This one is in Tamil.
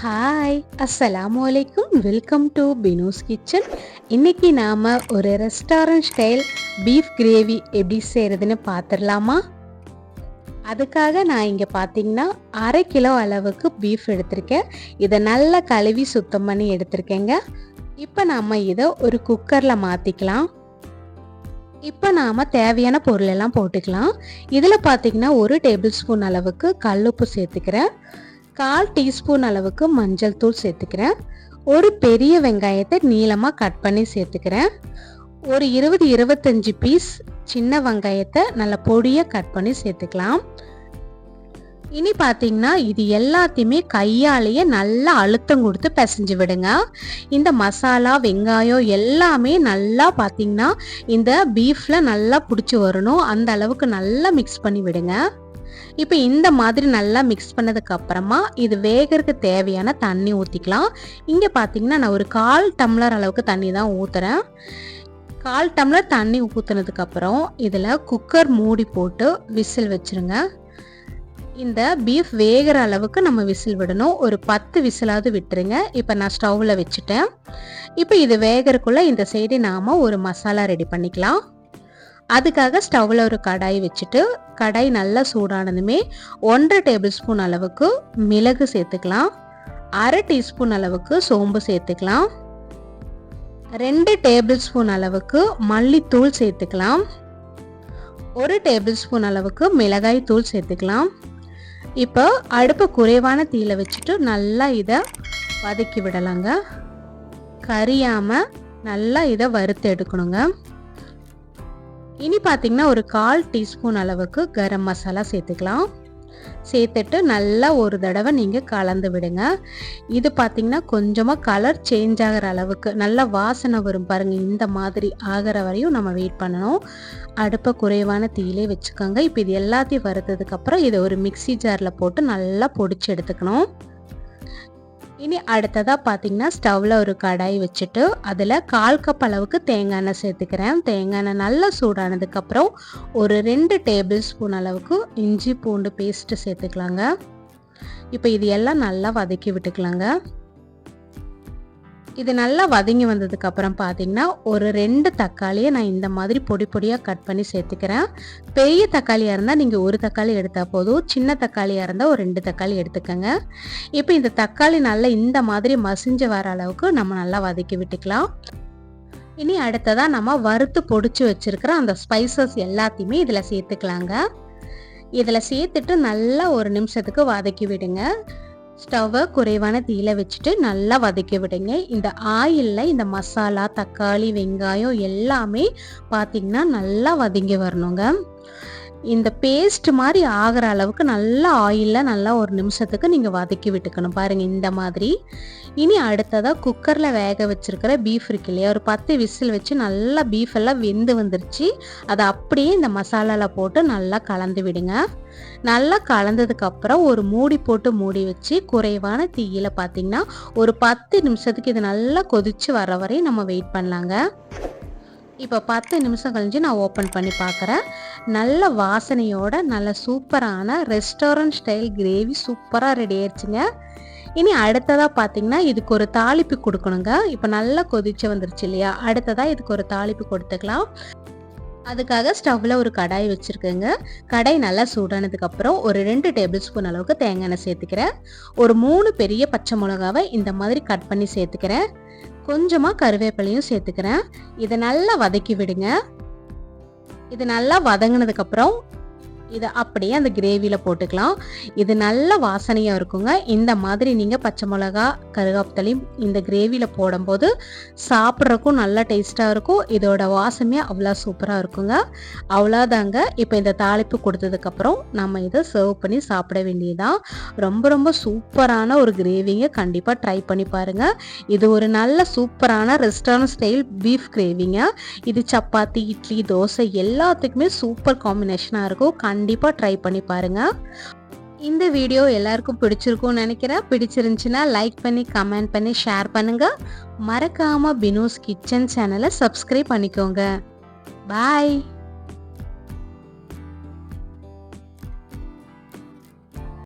ஹாய் அஸ்ஸலாமு அலைக்கும் வெல்கம் டு பினோஸ் கிச்சன் இன்னைக்கு நாம் ஒரு ரெஸ்டாரண்ட் ஸ்டைல் பீஃப் கிரேவி எப்படி செய்கிறதுன்னு பார்த்துடலாமா அதுக்காக நான் இங்கே பார்த்தீங்கன்னா அரை கிலோ அளவுக்கு பீஃப் எடுத்திருக்கேன். இதை நல்லா கழுவி சுத்தம் பண்ணி எடுத்திருக்கேங்க. இப்போ நாம் இதை ஒரு குக்கரில் மாற்றிக்கலாம் இப்போ நாம் தேவையான பொருளெல்லாம் போட்டுக்கலாம். இதில் பார்த்தீங்கன்னா ஒரு டேபிள் ஸ்பூன் அளவுக்கு கல்லுப்பு சேர்த்துக்கிறேன். கால் டீஸ்பூன் அளவுக்கு மஞ்சள் தூள் சேர்த்துக்கிறேன். ஒரு பெரிய வெங்காயத்தை நீளமாக கட் பண்ணி சேர்த்துக்கிறேன். ஒரு இருபது இருபத்தஞ்சி பீஸ் சின்ன வெங்காயத்தை நல்ல பொடியாக கட் பண்ணி சேர்த்துக்கலாம். இனி பார்த்தீங்கன்னா இது எல்லாத்தையுமே கையாலேயே நல்லா அழுத்தம் கொடுத்து பிசைஞ்சு விடுங்க. இந்த மசாலா வெங்காயம் எல்லாமே நல்லா பார்த்தீங்கன்னா இந்த பீஃப்ல நல்லா பிடிச்சி வரணும். அந்த அளவுக்கு நல்லா மிக்ஸ் பண்ணி விடுங்க. இப்போ இந்த மாதிரி நல்லா மிக்ஸ் பண்ணதுக்கு அப்புறமா இது வேகிறதுக்கு தேவையான தண்ணி ஊற்றிக்கலாம் இங்கே பார்த்தீங்கன்னா நான் ஒரு கால் டம்ளர் அளவுக்கு தண்ணி தான் ஊற்றுறேன் கால் டம்ளர் தண்ணி ஊற்றுனதுக்கப்புறம் இதில் குக்கர் மூடி போட்டு விசில் வச்சுருங்க. இந்த பீஃப் வேகிற அளவுக்கு நம்ம விசில் விடணும். ஒரு பத்து விசிலாவது விட்டுருங்க. இப்போ நான் ஸ்டவ்வில் வச்சுட்டேன். இப்போ இது வேகிறதுக்குள்ளே இந்த சைடு நாம் ஒரு மசாலா ரெடி பண்ணிக்கலாம். அதுக்காக ஸ்டவ்வில் ஒரு கடாய் வச்சுட்டு கடாய் நல்லா சூடானதுமே ஒன்றரை டேபிள் ஸ்பூன் அளவுக்கு மிளகு சேர்த்துக்கலாம். அரை டீஸ்பூன் அளவுக்கு சோம்பு சேர்த்துக்கலாம். ரெண்டு டேபிள் ஸ்பூன் அளவுக்கு மல்லித்தூள் சேர்த்துக்கலாம். ஒரு டேபிள் ஸ்பூன் அளவுக்கு மிளகாய் தூள் சேர்த்துக்கலாம். இப்போ அடுப்பு குறைவான தீயில வச்சுட்டு நல்லா இதை வதக்கி விடலாங்க. கரியாமல் நல்லா இதை வறுத்து எடுக்கணுங்க. இனி பார்த்தீங்கன்னா ஒரு கால் டீஸ்பூன் அளவுக்கு கரம் மசாலா சேர்த்துக்கலாம். சேர்த்துட்டு நல்லா ஒரு தடவை நீங்கள் கலந்து விடுங்க. இது பார்த்தீங்கன்னா கொஞ்சமாக கலர் சேஞ்ச் ஆகிற அளவுக்கு நல்லா வாசனை வரும் பாருங்கள் இந்த மாதிரி ஆகிற வரையும் நம்ம வெயிட் பண்ணணும். அடுப்பை குறைவான தீயிலே வச்சுக்கோங்க. இப்போ இது எல்லாத்தையும் வறுத்ததுக்கப்புறம் இதை ஒரு மிக்சி ஜாரில் போட்டு நல்லா பொடிச்சு எடுத்துக்கணும். இனி அடுத்ததாக பார்த்தீங்கன்னா ஸ்டவ்வில் ஒரு கடாய் வச்சுட்டு அதில் கால் கப் அளவுக்கு தேங்காய் எண்ணெய் சேர்த்துக்கிறேன். தேங்காய் எண்ணெய் நல்லா சூடானதுக்கப்புறம் ஒரு ரெண்டு டேபிள் ஸ்பூன் அளவுக்கு இஞ்சி பூண்டு பேஸ்ட்டு சேர்த்துக்கலாங்க. இப்போ இது எல்லாம் நல்லா வதக்கி விட்டுக்கலாங்க. இது நல்லா வதங்கி வந்ததுக்கு அப்புறம் பார்த்தீங்கன்னா ஒரு ரெண்டு தக்காளியை நான் இந்த மாதிரி பொடி பொடியாக கட் பண்ணி சேர்த்துக்கிறேன். பெரிய தக்காளியாக இருந்தால் நீங்கள் ஒரு தக்காளி எடுத்தால் போதும். சின்ன தக்காளியாக இருந்தால் ஒரு ரெண்டு தக்காளி எடுத்துக்கோங்க. இப்போ இந்த தக்காளி நல்லா இந்த மாதிரி மசிஞ்சு வர அளவுக்கு நம்ம நல்லா வதக்கி விட்டுக்கலாம். இனி அடுத்ததாக நம்ம வறுத்து பொடிச்சு வச்சுருக்கிற அந்த ஸ்பைசஸ் எல்லாத்தையுமே இதில் சேர்த்துக்கலாங்க. இதில் சேர்த்துட்டு நல்லா ஒரு நிமிஷத்துக்கு வதக்கி விடுங்க. ஸ்டவ்வை குறைவான தீயில வச்சுட்டு நல்லா வதக்கி விடுங்க. இந்த ஆயிலில் இந்த மசாலா தக்காளி வெங்காயம் எல்லாமே பார்த்திங்கன்னா நல்லா வதங்கி வரணுங்க. இந்த பேஸ்ட் மாதிரி ஆகிற அளவுக்கு நல்லா ஆயிலில் நல்லா ஒரு நிமிஷத்துக்கு நீங்கள் வதக்கி விட்டுக்கணும். பாருங்கள் இந்த மாதிரி. இனி அடுத்ததாக குக்கரில் வேக வச்சுருக்கிற பீஃப் இருக்கு இல்லையா? ஒரு பத்து விசில் வச்சு நல்லா பீஃப் எல்லாம் வெந்து வந்துருச்சு. அதை அப்படியே இந்த மசாலாவில் போட்டு நல்லா கலந்து விடுங்க. நல்லா கலந்ததுக்கப்புறம் ஒரு மூடி போட்டு மூடி வச்சு குறைவான தீயில் பார்த்தீங்கன்னா ஒரு பத்து நிமிஷத்துக்கு இது நல்லா கொதித்து வர வரையும் நம்ம வெயிட் பண்ணலாங்க. இப்போ பத்து நிமிஷம் கழிஞ்சு நான் ஓப்பன் பண்ணி பார்க்குறேன். நல்ல வாசனையோட நல்ல சூப்பரான ரெஸ்டாரண்ட் ஸ்டைல் கிரேவி சூப்பராக ரெடி ஆயிடுச்சுங்க. இனி அடுத்ததாக பார்த்தீங்கன்னா இதுக்கு ஒரு தாளிப்பு கொடுக்கணுங்க. இப்போ நல்லா கொதிச்சு வந்துருச்சு இல்லையா? அடுத்ததாக இதுக்கு ஒரு தாளிப்பு கொடுத்துக்கலாம். அதுக்காக ஸ்டவ்வில் ஒரு கடாய் வச்சுருக்கேங்க. கடாய் நல்லா சூடானதுக்கப்புறம் ஒரு ரெண்டு டேபிள் ஸ்பூன் அளவுக்கு தேங்காய் எண்ணெய் சேர்த்துக்கிறேன். ஒரு மூணு பெரிய பச்சை மிளகாவை இந்த மாதிரி கட் பண்ணி சேர்த்துக்கிறேன். கொஞ்சமாக கருவேப்பிலையும் சேர்த்துக்கிறேன். இதை நல்லா வதக்கி விடுங்க. இது நல்லா வதங்கினதுக்கப்புறம் இதை அப்படியே அந்த கிரேவியில் போட்டுக்கலாம். இது நல்ல வாசனையாக இருக்குங்க. இந்த மாதிரி நீங்கள் பச்சை மிளகா கருகாப்புத்தளி இந்த கிரேவியில் போடும்போது சாப்பிட்றக்கும் நல்ல டேஸ்ட்டாக இருக்கும். இதோட வாசமே அவ்வளோ சூப்பராக இருக்குங்க. அவ்வளோதாங்க. இப்போ இந்த தாளிப்பு கொடுத்ததுக்கப்புறம் நம்ம இதை சர்வ் பண்ணி சாப்பிட வேண்டியதான் ரொம்ப ரொம்ப சூப்பரான ஒரு கிரேவிங்க கண்டிப்பாக ட்ரை பண்ணி பாருங்கள் இது ஒரு நல்ல சூப்பரான ரெஸ்டாரண்ட் ஸ்டைல் பீஃப் கிரேவிங்க இது சப்பாத்தி இட்லி தோசை எல்லாத்துக்குமே சூப்பர் காம்பினேஷனாக இருக்கும். கண்டிப்பாக ட்ரை பண்ணி பாருங்கள் இந்த வீடியோ எல்லாருக்கும் பிடிச்சிருக்கும்னு நினைக்கிறேன். பிடிச்சிருந்துச்சுன்னா லைக் பண்ணி கமெண்ட் பண்ணி ஷேர் பண்ணுங்கள் மறக்காமல் பினோஸ் கிச்சன் சேனலை சப்ஸ்கிரைப் பண்ணிக்கோங்க. பாய்